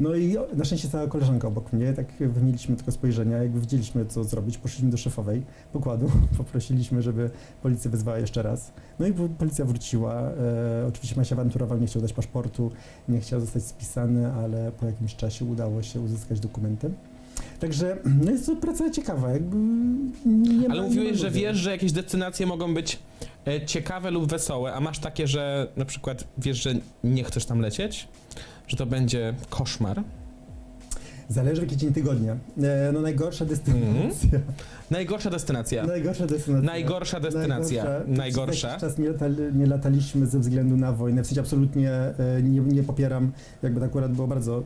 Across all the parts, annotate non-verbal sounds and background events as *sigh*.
No i na szczęście stała koleżanka obok mnie, tak wymieniliśmy tylko spojrzenia, jakby widzieliśmy co zrobić, poszliśmy do szefowej pokładu, *laughs* poprosiliśmy, żeby policja wezwała jeszcze raz. No i po- policja wróciła, e, oczywiście ma się awanturował, nie chciał dać paszportu, nie chciał zostać spisany, ale po jakimś czasie udało się uzyskać dokumenty. Także no jest to praca ciekawa, jakby nie Ale mówiłeś, że wiesz, że jakieś destynacje mogą być e, ciekawe lub wesołe, a masz takie, że na przykład wiesz, że nie chcesz tam lecieć? Że to będzie koszmar? Zależy w jaki dzień tygodnia. E, no najgorsza destynacja. Najgorsza destynacja. Najgorsza destynacja. Najgorsza destynacja. Najgorsza. Najgorsza. Przez jakiś czas nie, latali, nie lataliśmy ze względu na wojnę. W sensie absolutnie e, nie, nie popieram, jakby to akurat było bardzo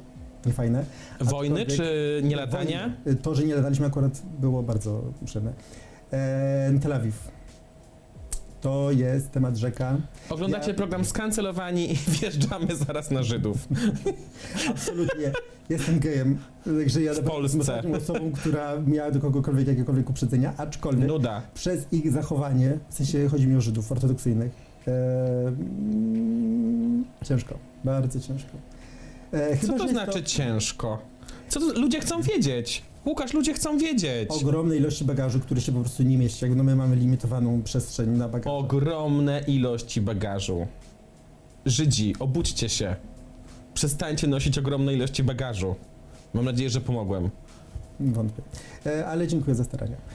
niefajne. Wojny Aczkolwiek- czy nie latania? Wojny. To, że nie lataliśmy akurat było bardzo przyjemne. E, Tel Awiw. To jest temat rzeka. Oglądacie Ja- program Skancelowani i *laughs* wjeżdżamy zaraz na Żydów. *laughs* Absolutnie. Jestem gejem, także ja naprawdę Polsce. jestem ostatnią osobą, która miała do kogokolwiek jakiekolwiek uprzedzenia, aczkolwiek Nuda. przez ich zachowanie, w sensie chodzi mi o Żydów ortodoksyjnych, e, mm, ciężko, bardzo ciężko. E, Co chyba, to że jest znaczy ciężko? Co to, ludzie chcą wiedzieć. Łukasz, ludzie chcą wiedzieć. ogromne ilości bagażu, który się po prostu nie mieści. Jak no my mamy limitowaną przestrzeń na bagaż. Ogromne ilości bagażu. Żydzi, obudźcie się. Przestańcie nosić ogromne ilości bagażu. Mam nadzieję, że pomogłem. Wątpię. E, ale dziękuję za starania.